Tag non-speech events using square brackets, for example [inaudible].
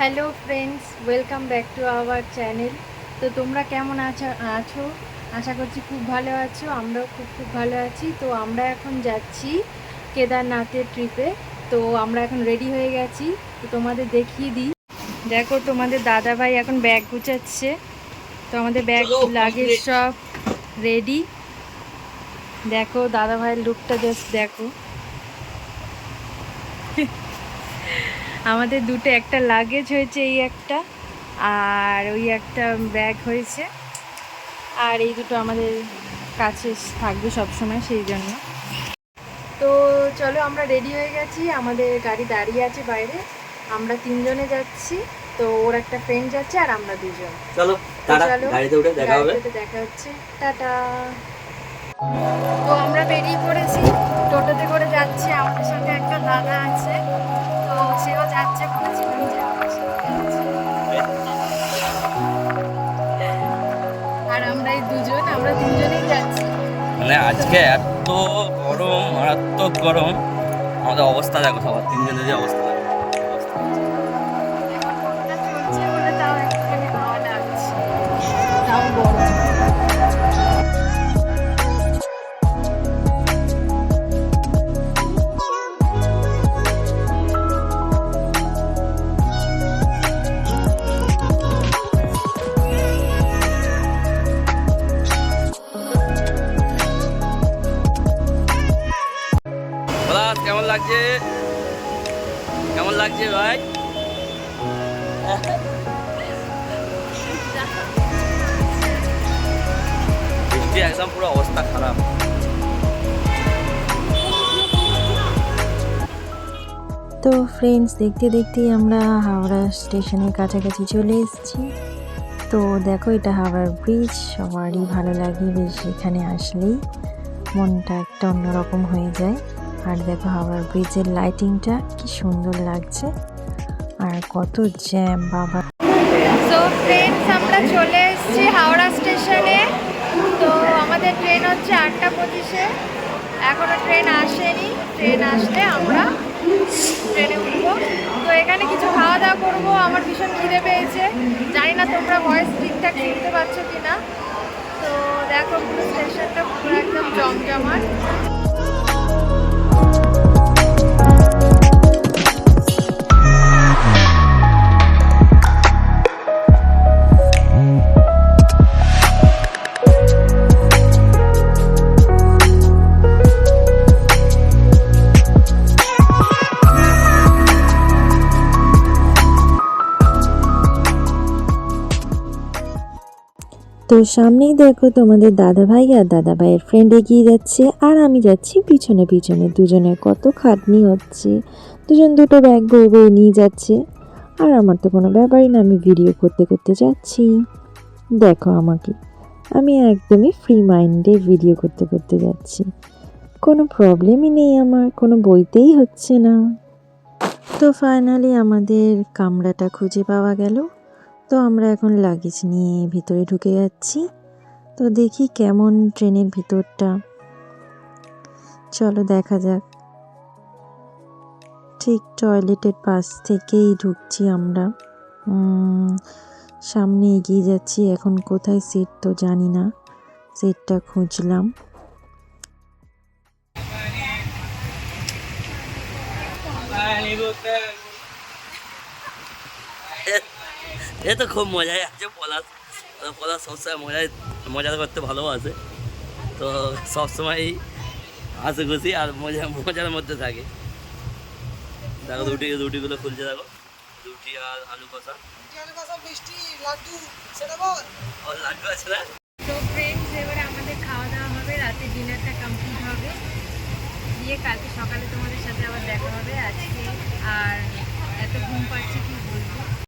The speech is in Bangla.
Hello friends welcome back to our channel তো তোমরা কেমন আছো? আছো? আশা করছি খুব ভালো আছো। আমরাও খুব খুব ভালো আছি। তো আমরা এখন যাচ্ছি কেদারনাথের ট্রিপে তো আমরা এখন রেডি হয়ে গেছি। তো তোমাদের দেখিয়ে দিই। দেখো তোমাদের দাদা ভাই এখন ব্যাগ গুছাচ্ছে। তো আমাদের ব্যাগ লাগেজ সব রেডি দেখো দাদা ভাইয়ের লুকটা জাস্ট দেখো। আমাদের দুটো একটা লাগেজ হয়েছে এই একটা আর ওই একটা ব্যাগ হয়েছে। আর এই দুটো আমাদের কাছে থাকবে সবসময় সেই জন্য। তো চলো আমরা রেডি হয়ে গেছি আমাদের গাড়ি দাঁড়িয়ে আছে বাইরে। আমরা তিনজনে যাচ্ছি তো ওর একটা ফ্রেন্ড যাচ্ছে আর আমরা দুজন। চলো চলো, গাড়িতে উঠে দেখা হবে। দেখা হচ্ছে। টাটা। তো আমরা বেরিয়ে পড়েছি টোটোতে করে যাচ্ছি। আমাদের সঙ্গে একটা দাদা আছে। আমার এই আমরা মানে আজকে এত গরম, মারাত্মক গরম, আমাদের অবস্থা দেখো সবার, তিনজনের যে অবস্থা। কেমন লাগছে ভাই? বৃষ্টি একদম পুরো অবস্থা খারাপ। তো ফ্রেন্ডস দেখতে দেখতেই আমরা হাওড়া স্টেশনের কাছাকাছি চলে এসেছি। তো দেখো, এটা হাওড়ার ব্রিজ সবারই ভালো লাগে বেশ এখানে আসলেই। মনটা একটা অন্যরকম হয়ে যায়। আর দেখো হাওড়ার ব্রিজের লাইটিংটা কি সুন্দর লাগছে। আর কত জ্যাম বাবা। সো ফ্রেন্ডস আমরা চলে এসেছি হাওড়া স্টেশনে। তো আমাদের ট্রেন হচ্ছে আটটা পঁচিশে। এখনও ট্রেন আসেনি। ট্রেন আসলে আমরা ট্রেনে উঠবো। তো এখানে কিছু খাওয়া দাওয়া করব। আমার ভীষণ খিদে পেয়েছে। জানি না তোমরা ভয়েস ঠিকঠাক শুনতে পাচ্ছ কি না তো দেখো পুরো স্টেশনটা পুরো একদম জমজমাট। তো সামনেই দেখো তোমাদের দাদা ভাই আর দাদা ভাইয়ের ফ্রেন্ড এগিয়ে যাচ্ছে, আর আমি যাচ্ছি পিছনে পিছনে। দুজনের কত খাটনি হচ্ছে। দুজন দুটো ব্যাগ বয়ে বয়ে নিয়ে যাচ্ছে। আর আমার তো কোনো ব্যাপারই না, আমি ভিডিও করতে করতে যাচ্ছি। দেখো আমাকে, আমি একদমই ফ্রি মাইন্ডে ভিডিও করতে করতে যাচ্ছি। কোনো প্রবলেমই নেই আমার, কোনো বইতেই হচ্ছে না। তো ফাইনালি আমাদের কামরাটা খুঁজে পাওয়া গেল। তো আমরা এখন লাগেজ নিয়ে ভিতরে ঢুকে যাচ্ছি। তো দেখি কেমন ট্রেনের ভিতরটা। চলো দেখা যাক। ঠিক টয়লেটের পাশ থেকেই ঢুকছি আমরা। সামনে এগিয়ে যাচ্ছি। এখন কোথায় সিট তো জানি না। সিটটা খুঁজলাম। [laughs] এ তো খুব মজাই আছে পলাশ। তো পলাশ সবসময় মজাই মজা করতে ভালোবাসে। তো সবসময় হাসি খুশি আর মজা মজার মধ্যে থাকে। দেখো রুটি রুটিগুলো খুলছে দেখো। রুটি আর আলু কষা। ও লাড্ডু আছে না? তো ফ্রেন্ডস এবারে আমাদের খাওয়া দাওয়া হবে রাতে ডিনারটা কমপ্লিট হবে। দিয়ে কালকে সকালে তোমাদের সাথে আবার দেখা হবে আজকে। আর এত ঘুম পাচ্ছে কি